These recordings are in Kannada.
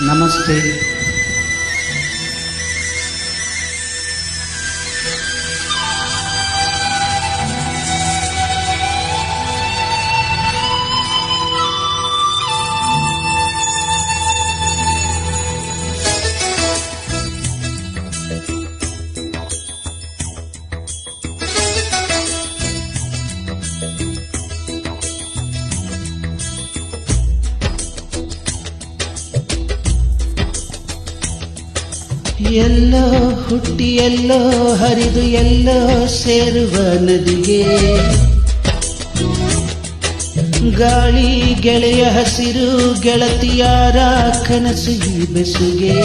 Namaste. ಎಲ್ಲೋ ಹುಟ್ಟಿ, ಎಲ್ಲೋ ಹರಿದು, ಎಲ್ಲೋ ಸೇರುವ ನದಿಗೆ. ಗಾಳಿ ಗೆಳೆಯ ಹಸಿರು, ಗೆಳತಿಯಾರ ಕನಸು ಬೆಸುಗೆ.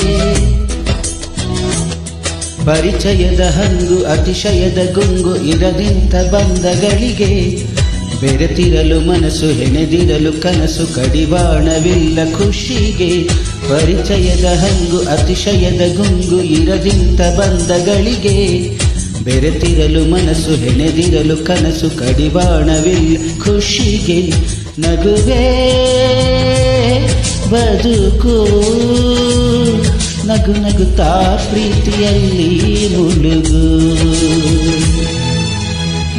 ಪರಿಚಯದ ಹಂಗು, ಅತಿಶಯದ ಗುಂಗು ಇರದಿಂತ ಬಂದಗಳಿಗೆ ಬೆರೆತಿರಲು ಮನಸ್ಸು, ಹೆಣೆದಿರಲು ಕನಸು, ಕಡಿವಾಣವಿಲ್ಲ ಖುಷಿಗೆ. ಪರಿಚಯದ ಹಂಗು, ಅತಿಶಯದ ಗುಂಗು ಇರದಿಂತ ಬಂದಗಳಿಗೆ ಬೆರೆತಿರಲು ಮನಸ್ಸು, ಹೆಣೆದಿರಲು ಕನಸು, ಕಡಿವಾಣವಿಲ್ಲ ಖುಷಿಗೆ. ನಗುವೆ ಬದುಕು, ನಗು ನಗುತ್ತಾ ಪ್ರೀತಿಯಲ್ಲಿ ಮುಳುಗು.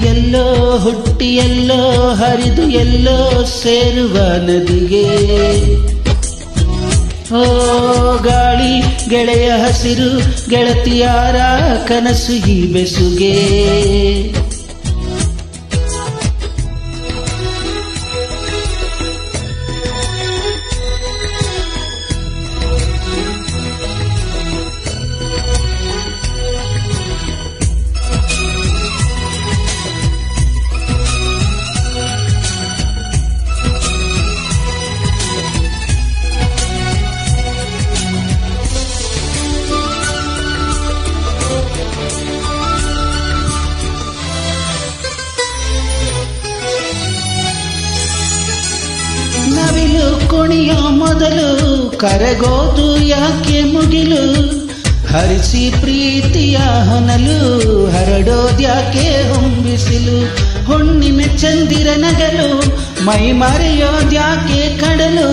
ಎಲ್ಲೋ ಹುಟ್ಟಿ, ಎಲ್ಲೋ ಹರಿದು, ಎಲ್ಲೋ ಸೇರುವ ನದಿಗೆ. ಓ ಗಾಳಿ, ಗೆಳೆಯ ಹಸಿರು, ಗೆಳತಿಯಾರ ಕನಸು ಈ ಬೆಸುಗೆ. ಮೊದಲು ಕರಗೋದು ಯಾಕೆ ಮುಗಿಲು? ಹರಿಸಿ ಪ್ರೀತಿಯ ಹೊನಲು ಹರಡೋದ್ಯಾಕೆ ಹೊಂಬಿಸಿಲು? ಹುಣ್ಣಿಮೆ ಚಂದಿರ ನಗಲು, ಮೈ ಮರೆಯೋದ್ಯಾಕೆ ಕಡಲು?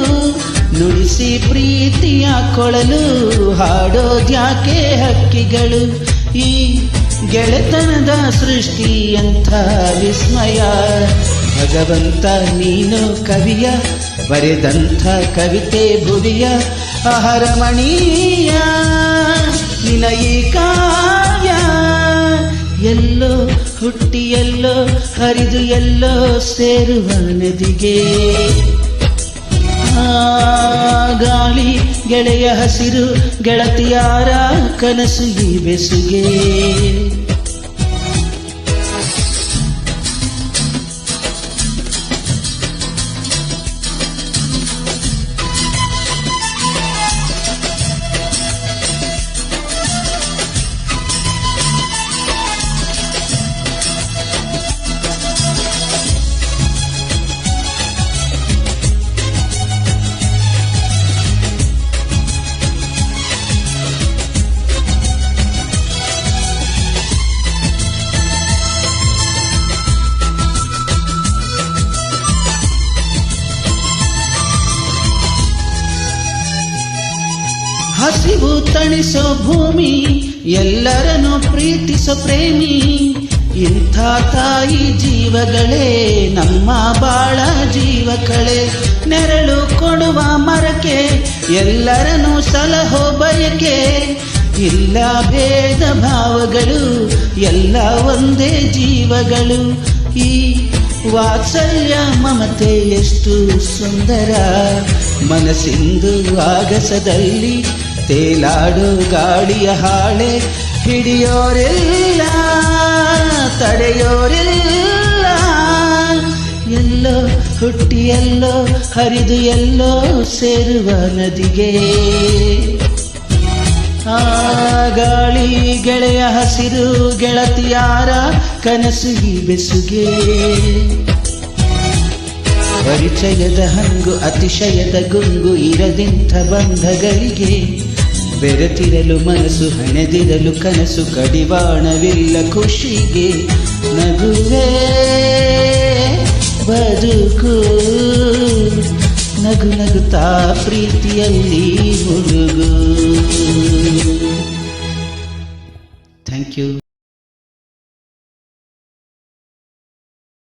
ನುಡಿಸಿ ಪ್ರೀತಿಯ ಕೊಳಲು ಹಾಡೋದ್ಯಾಕೆ ಹಕ್ಕಿಗಳು? ಈ ಗೆಳೆತನದ ಸೃಷ್ಟಿ ಅಂತ ವಿಸ್ಮಯ? ಭಗವಂತ ನೀನು ಕವಿಯ ಬರೆದಂಥ ಕವಿತೆ ಭುವಿಯ ಅಹರಮಣೀಯ. ನಿನಯಿ ಕಾವ್ಯ ಎಲ್ಲೋ ಹುಟ್ಟಿ ಎಲ್ಲೋ ಹರಿದು ಎಲ್ಲೋ ಸೇರುವ ನದಿಗೆ. ಗಾಳಿ ಗೆಳೆಯ ಹಸಿರು ಗೆಳತಿಯಾರ ಕನಸು ಈ ಬೆಸುಗೆ. ಹಸಿವು ತಣಿಸೋ ಭೂಮಿ, ಎಲ್ಲರನ್ನು ಪ್ರೀತಿಸೋ ಪ್ರೇಮಿ. ಇಂಥ ತಾಯಿ ಜೀವಗಳೇ, ನಮ್ಮ ಬಾಳ ಜೀವಕಳೆ ನೆರಳು ಕೊಡುವ ಮರಕ್ಕೆ, ಎಲ್ಲರನ್ನು ಸಲಹೋ ಬಯಕೆ. ಇಲ್ಲ ಭೇದ ಭಾವಗಳು, ಎಲ್ಲ ಒಂದೇ ಜೀವಗಳು. ಈ ವಾತ್ಸಲ್ಯ ಮಮತೆ ಎಷ್ಟು ಸುಂದರ. ಮನಸ್ಸಿಂದು ಆಗಸದಲ್ಲಿ ತೇಲಾಡು ಗಾಳಿಯ ಹಾಳೆ, ಹಿಡಿಯೋರಿಲ್ಲ, ತಡೆಯೋರಿಲ್ಲ. ಎಲ್ಲೋ ಹುಟ್ಟಿ, ಎಲ್ಲೋ ಹರಿದು, ಎಲ್ಲೋ ಸೇರುವ ನದಿಗೆ. ಆ ಗಾಳಿ ಗೆಳೆಯ ಹಸಿರು ಗೆಳತಿಯಾರ ಕನಸು ಈ ಬೆಸುಗೆ. ಪರಿಚಯದ ಹಂಗು, ಅತಿಶಯದ ಗುಂಗು ಇರದಿಂಥ ಬಂಧಗಳಿಗೆ. ಬೆರೆತಿರಲು ಮನಸ್ಸು ಹಣೆದಿರಲು ಕನಸು ಕಡಿವಾಣವಿಲ್ಲ ಖುಷಿಗೆ ನಗುವೆ. ಬದುಕು ನಗು ನಗುತ್ತಾ ಪ್ರೀತಿಯಲ್ಲಿ ಹುಡುಗು ಥ್ಯಾಂಕ್ ಯು